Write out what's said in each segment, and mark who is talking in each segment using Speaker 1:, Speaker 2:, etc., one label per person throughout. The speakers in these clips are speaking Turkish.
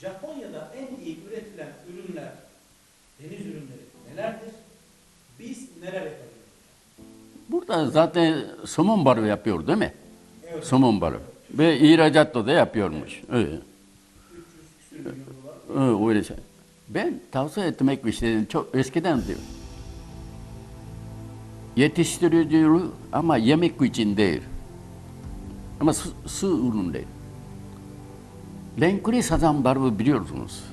Speaker 1: Japonya'da en iyi üretilen ürünler, deniz ürünleri nelerdir? Biz neler yapabiliriz?
Speaker 2: Burada zaten somon balığı yapıyor değil mi?
Speaker 1: Evet.
Speaker 2: Somon balığı. Ve ihracatta da yapıyormuş. Evet.
Speaker 1: 300 küsür milyon dolar.
Speaker 2: Evet, öyle şey. Ben tavsiye etmek istedim. Çok eskiden diyor. Yetiştirici ama yemek için değil. Ama su, su ürün Lenkuri sazan balığı biliyorsunuz.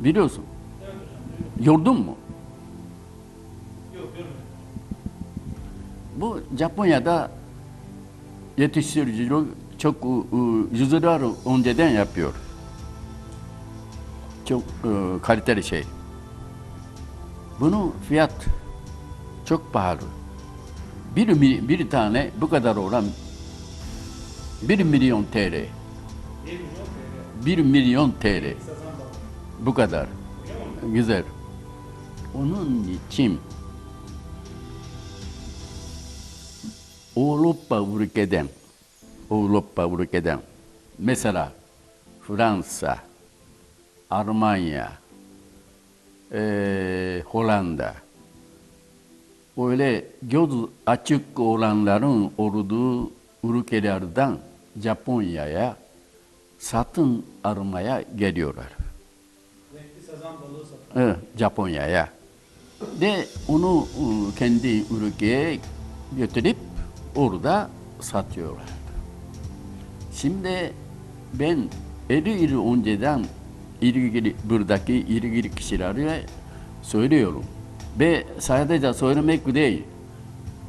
Speaker 2: Biliyorsun. Yordun mu? Bu Japonya'da yetiştiricilik çok e, e, yüzyıllar önceden yapıyor. Çok e, kaliteli şey. Bunun fiyat çok pahalı. Bir, bir tane bu kadar olan 1 milyon TL.
Speaker 1: 1 milyon.
Speaker 2: 1 milyon TL. Bu kadar. Güzel. Onun için Avrupa ülkeden Avrupa ülkeden mesela Fransa, Almanya, eee, Hollanda öyle göz açık olanların olduğu ülkelerden Japonya'ya satın almaya geliyorlar. Evet, Japonya'ya. De onu e, kendi ülkeye götürüp orada satıyorlar. Şimdi ben 50 yıl önceden ilgili buradaki ilgili kişilere söylüyorum. Ve sadece söylemek değil.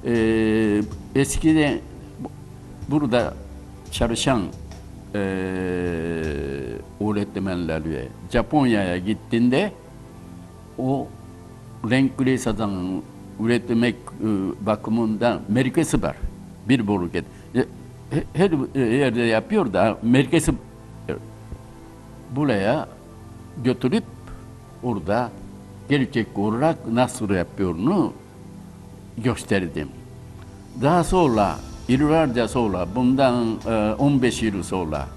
Speaker 2: Ee, eskiden bu- burada çalışan öğretmenleri Japonya'ya gittiğinde o renkli sazan üretmek e, bakımından merkezi var. Bir bölgede. He- Her yerde yapıyor da merkezi e, buraya götürüp orada gerçek olarak nasıl yapıyorunu gösterdim. Daha sonra yıllarca sonra bundan e, 15 yıl sonra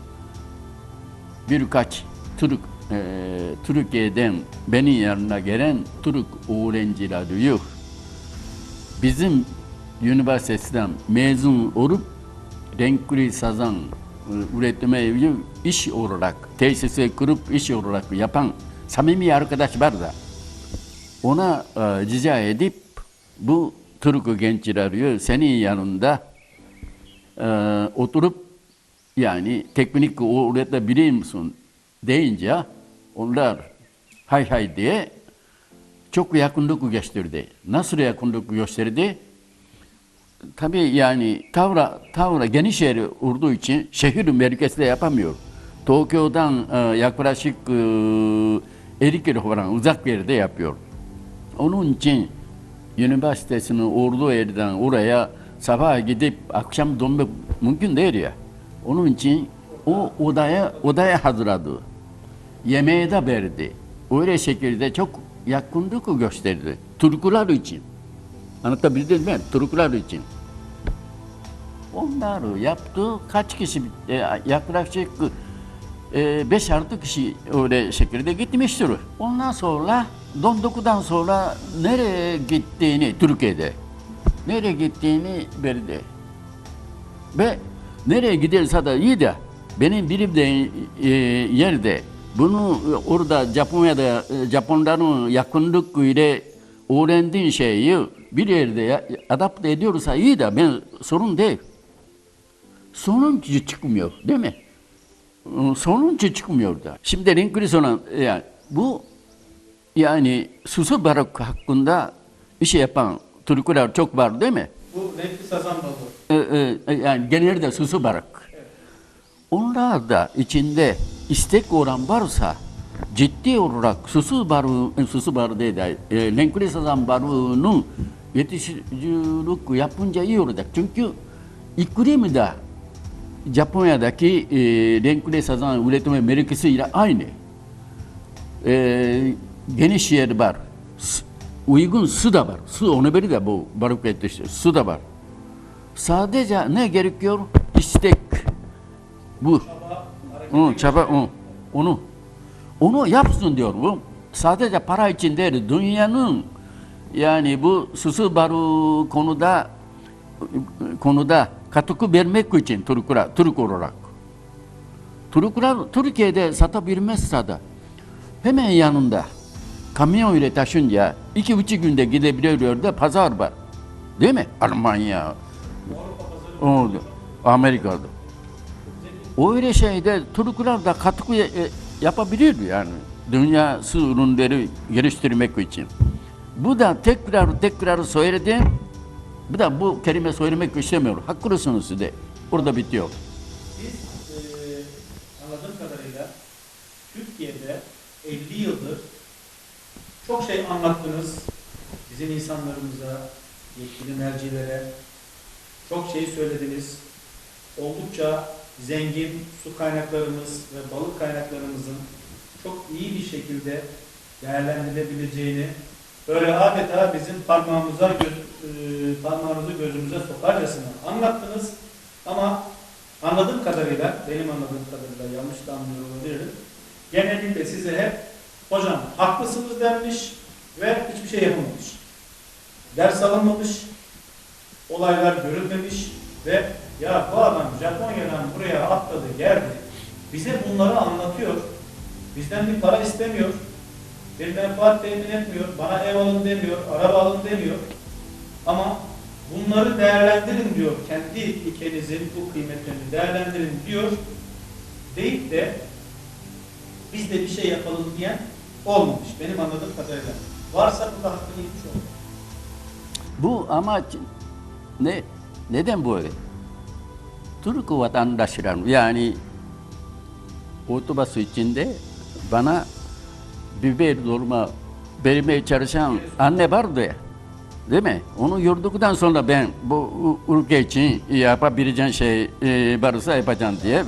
Speaker 2: birkaç Türk e, Türkiye'den benim yanına gelen Türk öğrenciler yok. Bizim üniversiteden mezun olup renkli sazan e, üretime evi iş olarak tesise kurup iş olarak yapan samimi arkadaş var da ona e, rica edip bu Türk gençleri senin yanında e, oturup yani teknik öğretebilir misin deyince onlar hay hay diye çok yakınlık gösterdi. Nasıl yakınlık gösterdi? Tabii yani Tavra, Tavra geniş yer olduğu için şehir merkezde yapamıyor. Tokyo'dan e, yaklaşık e, 50 kilo falan uzak bir yerde yapıyor. Onun için üniversitesinin olduğu yerden oraya sabah gidip akşam dönmek mümkün değil ya. Onun için o odaya odaya hazırladı. Yemeği de verdi. Öyle şekilde çok yakınlık gösterdi. Türkler için. Anlatabildim mi? Türkler için. Onları yaptı. Kaç kişi? E, yaklaşık 5-6 kişi öyle şekilde gitmiştir. Ondan sonra donduktan sonra nereye gittiğini Türkiye'de nereye gittiğini verdi. Ve nereye giderse de iyi de benim bildiğim e, yerde bunu orada Japonya'da e, Japonların yakınlık ile öğrendiğin şeyi bir yerde adapte ediyorsa iyi de ben sorun değil. Sorun çıkmıyor değil mi? Sorun çıkmıyor da. Şimdi renkli sorun yani bu yani susu balık hakkında bir şey yapan Türkler çok var değil mi?
Speaker 1: Bu renkli sazan balığı.
Speaker 2: e, e, yani genelde susu balık. Onlar da içinde istek olan varsa ciddi olarak susu e, susu balığı değil de e, renkli sazan balığının yetişicilik yapınca iyi olacak. Çünkü iklimi de Japonya'daki e, renkli sazan üretimi merkezi aynı. E, geniş yer var. Uygun su da var. Su onu beri de bu balık yetiştirir. Su da var. Sadece ne gerekiyor? İstek. Bu. Onu, çaba, onu, onu Onu yapsın diyorum. Sadece para için değil, dünyanın yani bu susu baru konuda konuda katkı vermek için Türkler, Türk olarak. Türkler Türkiye'de satabilmezse de hemen yanında kamyon ile taşınca iki üç günde gidebiliyor da pazar var. Değil mi? Almanya, o, Amerika'da. Öyle şeyde Türkler de katkı e, yapabilir yani. Dünya su ürünleri geliştirmek için. Bu da tekrar tekrar söyledim. Bu da bu kelime söylemek istemiyorum. Haklısınız de. Burada bitiyor.
Speaker 1: Siz eee anladığım kadarıyla Türkiye'de 50 yıldır çok şey anlattınız. Bizim insanlarımıza, yetkili mercilere çok şey söylediniz. Oldukça zengin su kaynaklarımız ve balık kaynaklarımızın çok iyi bir şekilde değerlendirilebileceğini böyle adeta bizim parmağımıza göz, eee, parmağınızı gözümüze sokarcasına anlattınız. Ama anladığım kadarıyla, benim anladığım kadarıyla yanlış da anlıyor olabilirim. Genellikle size hep hocam haklısınız denmiş ve hiçbir şey yapılmamış. Ders alınmamış, olaylar görülmemiş ve ya bu adam Japonya'dan buraya atladı geldi. Bize bunları anlatıyor. Bizden bir para istemiyor. Bir menfaat temin etmiyor. Bana ev alın demiyor. Araba alın demiyor. Ama bunları değerlendirin diyor. Kendi ülkenizin bu kıymetlerini değerlendirin diyor. Deyip de biz de bir şey yapalım diyen olmamış. Benim anladığım kadarıyla. Varsa bu da hakkını yemiş.
Speaker 2: Bu amaç ne? Neden böyle? Türk vatandaşlar yani otobüs içinde bana biber dolma vermeye çalışan anne vardı ya. Değil mi? Onu gördükten sonra ben bu ülke için yapabileceğim şey e, varsa yapacağım diye.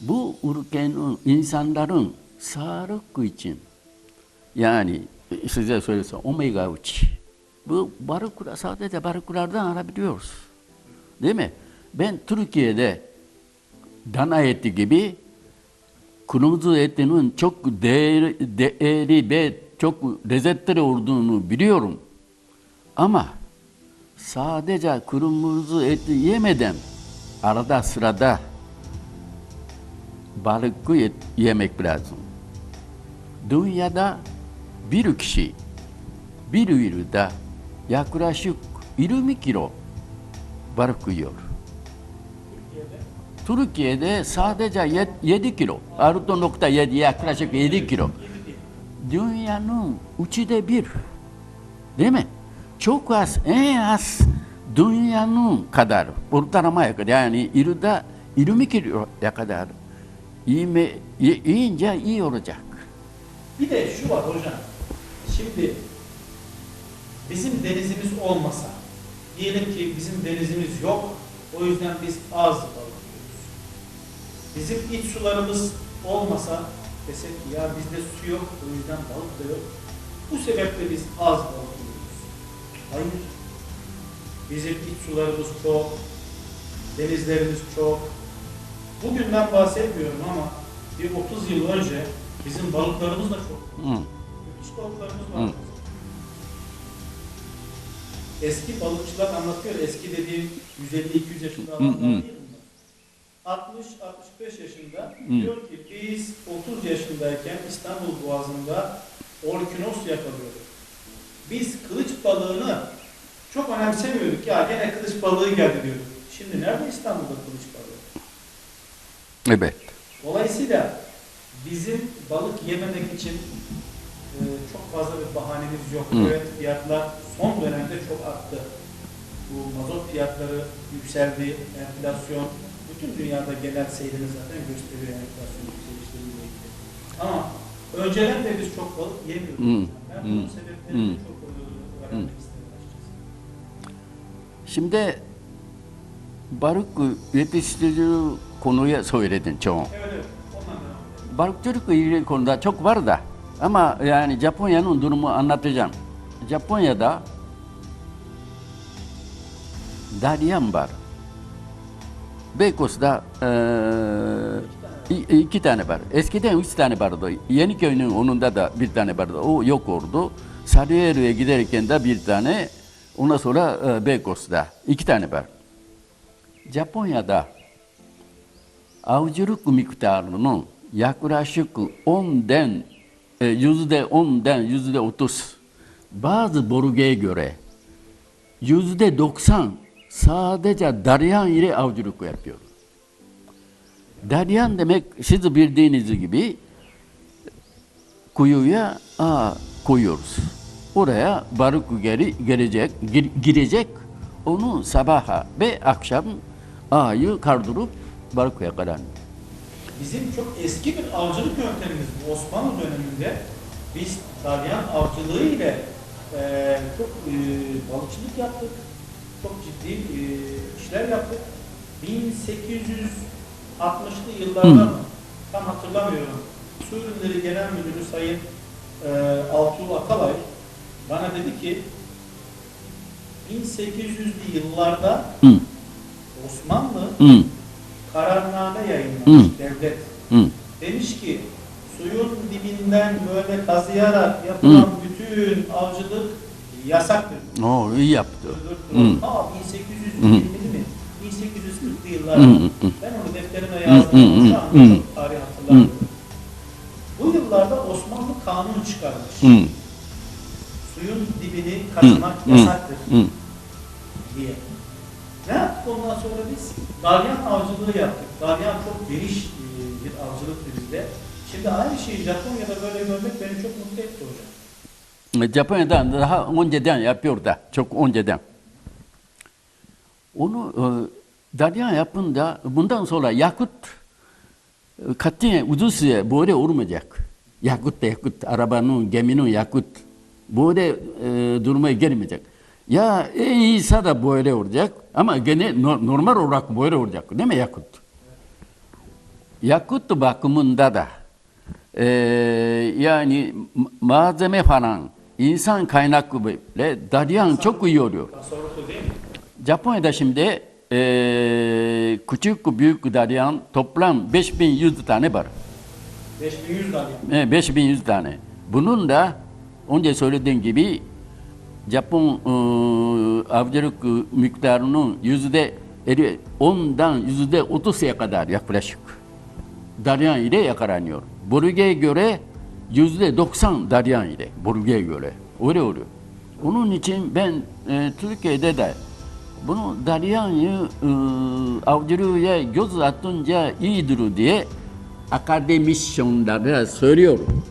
Speaker 2: Bu ülkenin insanların sağlık için yani size söylesem omega 3. Bu balıklar sadece balıklardan alabiliyoruz. Değil mi? Ben Türkiye'de dana eti gibi kırmızı etinin çok değeri, değeri ve çok lezzetli olduğunu biliyorum. Ama sadece kırmızı eti yemeden arada sırada balık yemek lazım. ドンヤダビルキシビル
Speaker 1: イ
Speaker 2: ルダヤクラシュックイルミキロバルクヨル。トルキエでサーデジャイエディキロアルトノクタイエディヤクラシュックイディキロ。ドンヤヌンウチデビル。デメチョクアスエンアスドンヤヌンカダールオルタナマヤカデアニイルダイルミキロヤカダールイメイインジャイオロジャ
Speaker 1: Bir de şu var hocam. Şimdi bizim denizimiz olmasa, diyelim ki bizim denizimiz yok, o yüzden biz az balık yiyoruz. Bizim iç sularımız olmasa, desek ki ya bizde su yok, o yüzden balık da yok. Bu sebeple biz az balık yiyoruz. Hayır. Bizim iç sularımız çok, denizlerimiz çok. Bugünden bahsetmiyorum ama bir 30 yıl önce bizim balıklarımız da çok.
Speaker 2: Hı.
Speaker 1: Müthiş balıklarımız var.
Speaker 2: Hı.
Speaker 1: Eski balıkçılar anlatıyor. Eski dediğim 150-200 yaşında
Speaker 2: Hı,
Speaker 1: adamlar
Speaker 2: hı.
Speaker 1: değil bunlar. 60-65 yaşında diyor ki biz 30 yaşındayken İstanbul Boğazı'nda orkinos yakalıyorduk. Biz kılıç balığını çok önemsemiyorduk. Ya gene kılıç balığı geldi diyorduk. Şimdi nerede İstanbul'da kılıç balığı?
Speaker 2: Evet.
Speaker 1: Dolayısıyla bizim balık yememek için e, çok fazla bir bahanemiz yok.
Speaker 2: Hı.
Speaker 1: Evet fiyatlar son dönemde çok arttı. Bu mazot fiyatları yükseldi, enflasyon, bütün dünyada genel seyrini zaten gösteriyor enflasyon yükselişleriyle ilgili. Ama önceden de biz çok balık yemiyorduk.
Speaker 2: Hı.
Speaker 1: Ben bunun sebeplerini çok öğrenmek istedim.
Speaker 2: Şimdi balık yetiştirici konuya söyledin çoğu.
Speaker 1: Evet
Speaker 2: Balıkçılıkla ilgili konuda çok var da ama yani Japonya'nın durumu anlatacağım. Japonya'da dalyan var. Beykoz'da İ- iki tane var. Eskiden üç tane vardı. Yeniköy'ün onunda da bir tane vardı. O yok oldu. Sarıyer'e giderken de bir tane. Ondan sonra e, Beykoz'da. iki tane var. Japonya'da avcılık miktarının yaklaşık 10'den e, yüzde 10'den yüzde 30 bazı bölgeye göre yüzde 90 sadece daryan ile avcılık yapıyor. Daryan demek siz bildiğiniz gibi kuyuya ağ koyuyoruz. Oraya balık geri gelecek, gir- girecek. Onu sabaha ve akşam ağı kaldırıp balık yakalanıyor.
Speaker 1: Bizim çok eski bir avcılık yöntemimiz bu Osmanlı döneminde biz dalyan avcılığı ile e, çok e, balıkçılık yaptık. Çok ciddi e, işler yaptık. 1860'lı yıllarda
Speaker 2: Hı.
Speaker 1: Tam hatırlamıyorum. Su Ürünleri Genel Müdürü Sayın e, Altuğ Atalay bana dedi ki 1800'lü yıllarda
Speaker 2: Hı,
Speaker 1: Osmanlı
Speaker 2: hı,
Speaker 1: kararname yayınlamış devlet.
Speaker 2: hı.
Speaker 1: Demiş ki suyun dibinden böyle kazıyarak yapılan bütün avcılık yasaktır.
Speaker 2: Oo, iyi yaptı. Hı.
Speaker 1: Ta 1820'li mi? 1840'lı
Speaker 2: Hı,
Speaker 1: yıllarda.
Speaker 2: hı, hı.
Speaker 1: Ben onu defterime
Speaker 2: Hı,
Speaker 1: yazdım.
Speaker 2: hı, hı,
Speaker 1: Şu anda
Speaker 2: hı.
Speaker 1: çok tarih hatırlamıyorum. Bu yıllarda Osmanlı kanun çıkarmış.
Speaker 2: Hı,
Speaker 1: Suyun dibini kazmak
Speaker 2: hı,
Speaker 1: Dalyan avcılığı yaptık. Dalyan çok geniş e, bir avcılıktı bizde. Şimdi aynı şeyi Japonya'da böyle görmek beni çok mutlu etti hocam.
Speaker 2: Japonya'dan daha önceden yapıyor da, çok önceden. Onu e, Dalyan yapınca bundan sonra yakıt e, katiyen uzun böyle olmayacak. Yakıt da yakıt, arabanın, geminin yakıt böyle e, durmaya gelmeyecek. Ya en iyisi de böyle olacak ama gene no- normal olarak böyle olacak değil mi yakıt? Yakıt bakımında da e, yani ma- malzeme falan insan kaynaklı böyle dalyan çok iyi oluyor. Japonya'da şimdi e, küçük büyük dalyan toplam 5100 tane var.
Speaker 1: 5100 dalyan.
Speaker 2: E, 5100 tane. Bunun da önce söylediğim gibi Japon e, avcılık e, miktarının yüzde eli- 10'dan yüzde 30'a kadar yaklaşık dalyan ile yakalanıyor. Bölgeye göre yüzde 90 dalyan ile bölgeye göre öyle oluyor. Onun için ben e, Türkiye'de de bunu dalyanyı e, avcılığa göz atınca iyidir diye akademisyenlere söylüyorum.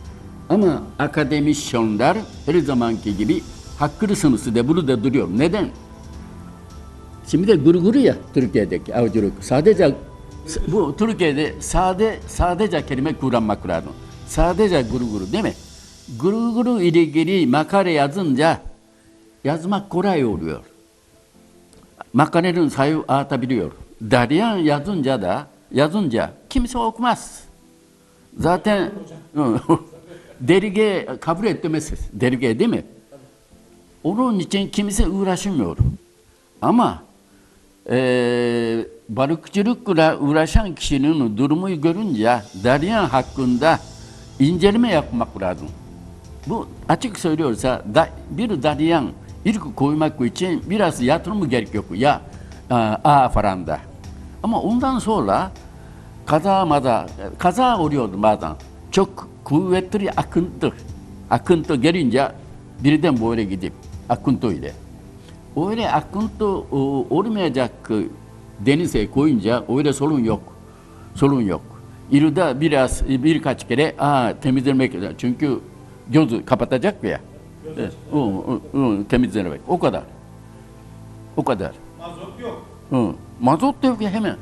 Speaker 2: Ama akademisyenler her zamanki gibi haklısınız de bunu da duruyor. Neden? Şimdi de gurguru ya Türkiye'deki avcılık. Sadece bu Türkiye'de sade sadece kelime kullanmak lazım. Sadece gurguru değil mi? Gurguru ile ilgili makale yazınca yazmak kolay oluyor. Makalenin sayı artabiliyor. Daryan yazınca da yazınca kimse okumaz. Zaten dergi kabul etmez. Dergi değil mi? Onun için kimse uğraşmıyor. Ama eee balıkçılıkla uğraşan kişinin durumu görünce daryan hakkında inceleme yapmak lazım. Bu açık söylüyorsa da, bir daryan ilk koymak için biraz yatırım gerek yok ya a, a falan da. Ama ondan sonra kaza mada kaza oluyor bazen. Çok kuvvetli akıntı. Akıntı gelince birden böyle gidip akıntı ile. Öyle akıntı olmayacak denize koyunca öyle sorun yok. Sorun yok. İlde biraz birkaç kere aa, temizlemek lazım. Çünkü gözü kapatacak ya. Evet, o, o, o, temizlemek. O kadar. O kadar.
Speaker 1: Mazot yok.
Speaker 2: Hı. Mazot da yok ya hemen.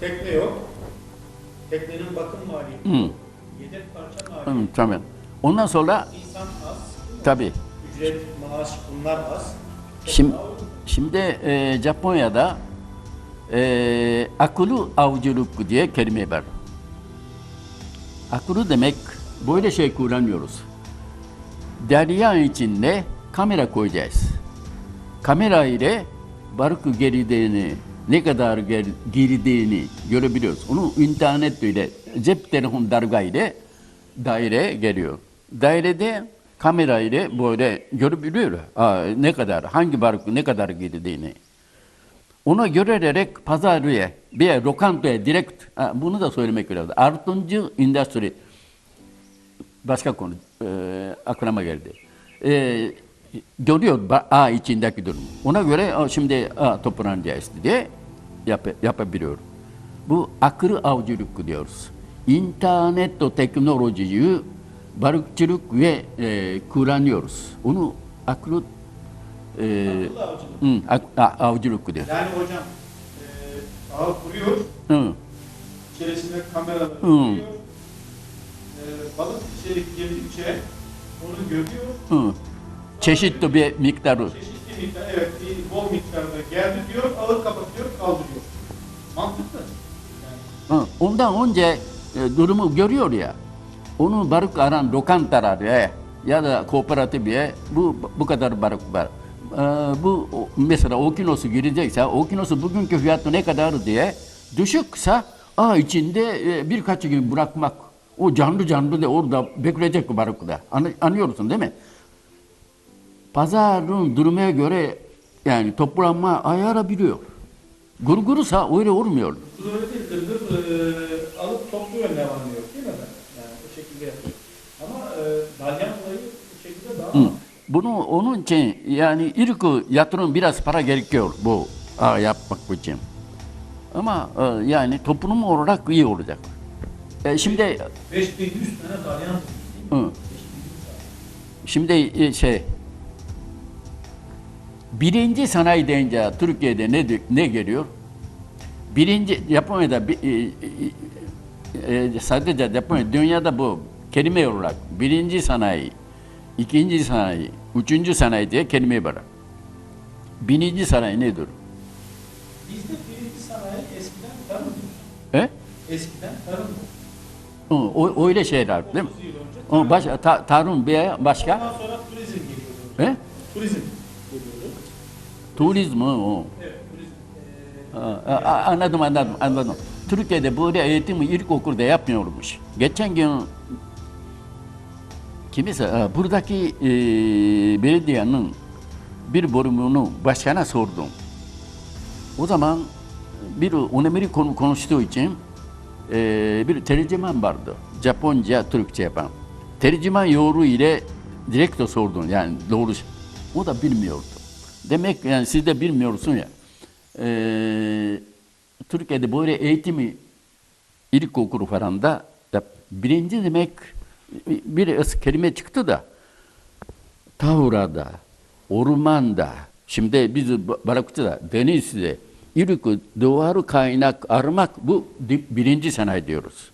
Speaker 1: Tekne yok. Teknenin bakım maliyeti
Speaker 2: Hı.
Speaker 1: Yedek parça maliyeti.
Speaker 2: Hı, tamam. Ondan sonra
Speaker 1: İnsan az.
Speaker 2: tabii
Speaker 1: Ücret, maaş bunlar az.
Speaker 2: Şimdi, şimdi e, Japonya'da e, akıllı avcılık diye kelime var. Akıllı demek böyle şey kullanıyoruz. Derya içinde kamera koyacağız. Kamera ile balık girdiğini, ne kadar girdiğini görebiliyoruz. Onu internet ile cep telefon darga ile daireye geliyor. Dairede kamera ile böyle görebiliyor. Aa, ne kadar, hangi balık ne kadar girdiğini. Ona görerek pazarıya bir lokantaya direkt, ha, bunu da söylemek lazım. Altıncı endüstri, başka konu e, aklıma geldi. E, görüyor ağ içindeki durum. Ona göre "Aa, şimdi ağ toplanacağız diye yap, yapabiliyor. Bu akıllı avcılık diyoruz. İnternet teknolojiyi balıkçılık ve e, kullanıyoruz. Onu akıllı e,
Speaker 1: Akıllı avcılık.
Speaker 2: hı, ak- a- avcılık diyor.
Speaker 1: Yani hocam e, ağı kuruyor,
Speaker 2: Hı.
Speaker 1: içerisine kameraları
Speaker 2: Hı.
Speaker 1: koyuyor. E, balık içeri girdikçe onu görüyor.
Speaker 2: Hı. Çeşitli bir miktarı.
Speaker 1: Çeşitli miktar, evet bir bol miktarda geldi diyor, ağır kapatıyor, kaldırıyor. Mantıklı. Yani
Speaker 2: Hı. Ondan önce e, durumu görüyor ya. Onu balık aran lokantalar ya, da kooperatif ya, bu bu kadar balık var. Ee, bu mesela okinosu girecekse okinosu bugünkü fiyatı ne kadar diye düşükse a içinde e, birkaç gün bırakmak o canlı canlı da orada bekleyecek da. Anı- Anlıyorsun değil mi? Pazarın durumuna göre yani toplanma ayarabiliyor. Gurgurusa öyle olmuyor.
Speaker 1: bu öyle değil, gırgır e, alıp topluyor ne var ne yok değil mi efendim? Yani o şekilde yapıyor. Ama e, dalyan olayı bu şekilde daha
Speaker 2: Hı. Bunu onun için yani ilk yatırım biraz para gerekiyor bu ağ yapmak için. Ama e, yani toplum olarak iyi olacak. E, şimdi
Speaker 1: 5100 tane dalyan değil mi?
Speaker 2: hı,
Speaker 1: 5100 tane.
Speaker 2: şimdi e, şey birinci sanayi deyince Türkiye'de ne ne geliyor? Birinci Japonya'da e, e, e, sadece Japonya dünyada bu kelime olarak birinci sanayi, ikinci sanayi, üçüncü sanayi diye kelime var. Birinci sanayi nedir?
Speaker 1: Bizde birinci sanayi eskiden tarım.
Speaker 2: He?
Speaker 1: Eskiden tarım.
Speaker 2: O, öyle şeyler değil mi?
Speaker 1: 30 yıl önce
Speaker 2: O baş, ta, tarım bir başka?
Speaker 1: Ondan sonra turizm geliyordu.
Speaker 2: He?
Speaker 1: Turizm geliyordu.
Speaker 2: Turizm o.
Speaker 1: Evet, turizm. Ee,
Speaker 2: anladım anladım anladım. Türkiye'de böyle eğitimi ilkokulda yapmıyormuş. Geçen gün kimse ha, buradaki e, belediyenin bir bölümünü başkana sordum. O zaman bir önemli konu konuştuğu için e, bir tercüman vardı. Japonca, Türkçe yapan. Tercüman yoru ile direkt sordum yani doğru. O da bilmiyordu. Demek yani siz de bilmiyorsun ya. E, Türkiye'de böyle eğitimi ilkokulu falan da birinci demek bir kelime çıktı da Tavra'da, ormanda, şimdi biz ba- balıkçıda, denizde ilk doğal kaynak aramak bu birinci sanayi diyoruz.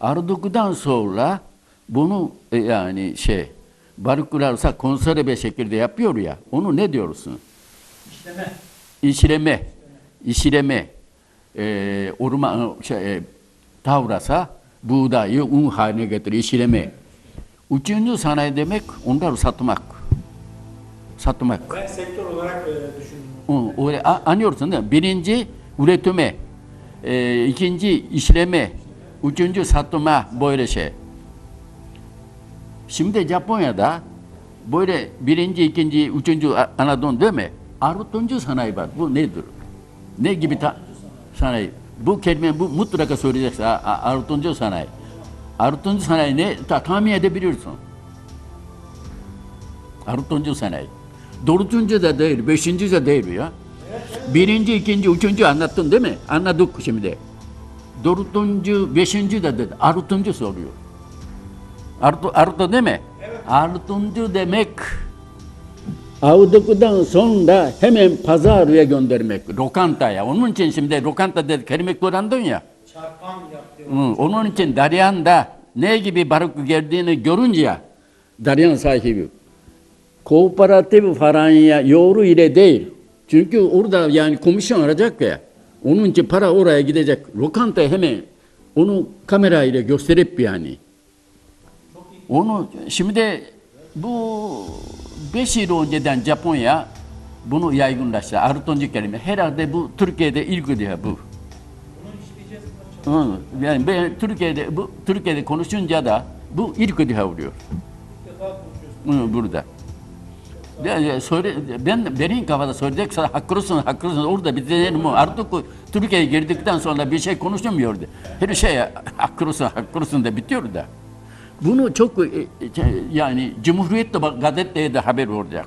Speaker 2: Aradıktan sonra bunu e, yani şey balıklarsa konserve şekilde yapıyor ya onu ne diyorsun?
Speaker 1: işleme.
Speaker 2: İşleme, işleme, e, orman, şey, e, tavrasa buğdayı un haline getir, işleme. Üçüncü sanayi demek onları satmak. Satmak.
Speaker 1: Ben sektör olarak düşündüm.
Speaker 2: O, öyle, anlıyorsun değil mi? Birinci üretime, e, ikinci işleme, üçüncü satma böyle şey. Şimdi Japonya'da böyle birinci, ikinci, üçüncü a- Anadolu değil mi? Altıncı sanayi var. Bu nedir? Ne gibi ta- sanayi? Bu kelime bu mutlaka söyleyeceksin. A- a- Altıncı sanayi. Altıncı sanayi ne? Ta- tahmin edebiliyorsun. Altıncı sanayi. Dördüncü de değil, beşinci de değil ya. Birinci, ikinci, üçüncü anlattın değil mi? Anladık şimdi. Dördüncü, beşinci de dedi. Altıncı soruyor. Artı, artı değil mi? Altıncı demek aldıktan sonra hemen pazarıya göndermek. Lokantaya. Onun için şimdi lokanta dedi kelime kullandın ya.
Speaker 1: Çarpan yaptı.
Speaker 2: Hı, onun için Daryan'da ne gibi balık geldiğini görünce Daryan sahibi kooperatif falan ya yoru ile değil. Çünkü orada yani komisyon alacak ya. Onun için para oraya gidecek. Lokanta hemen onu kamera ile gösterip yani. Onu şimdi de bu 5 yıl önceden Japonya bunu yaygınlaştı. Arıtoncu kelime. Herhalde bu Türkiye'de ilk diye bu.
Speaker 1: Bunu.
Speaker 2: Hı, Yani ben Türkiye'de bu Türkiye'de konuşunca da bu ilk oluyor.
Speaker 1: Konuşuyorsunuz.
Speaker 2: Hı, burada. Yani söyle, ben benim kafada söyleyecekse haklısın haklısın orada bir deneyelim. Artık Türkiye'ye girdikten sonra bir şey konuşulmuyordu. Her şey haklısın haklısın da bitiyor da. Bunu çok e, e, yani Cumhuriyet'te gazeteye de haber olacak.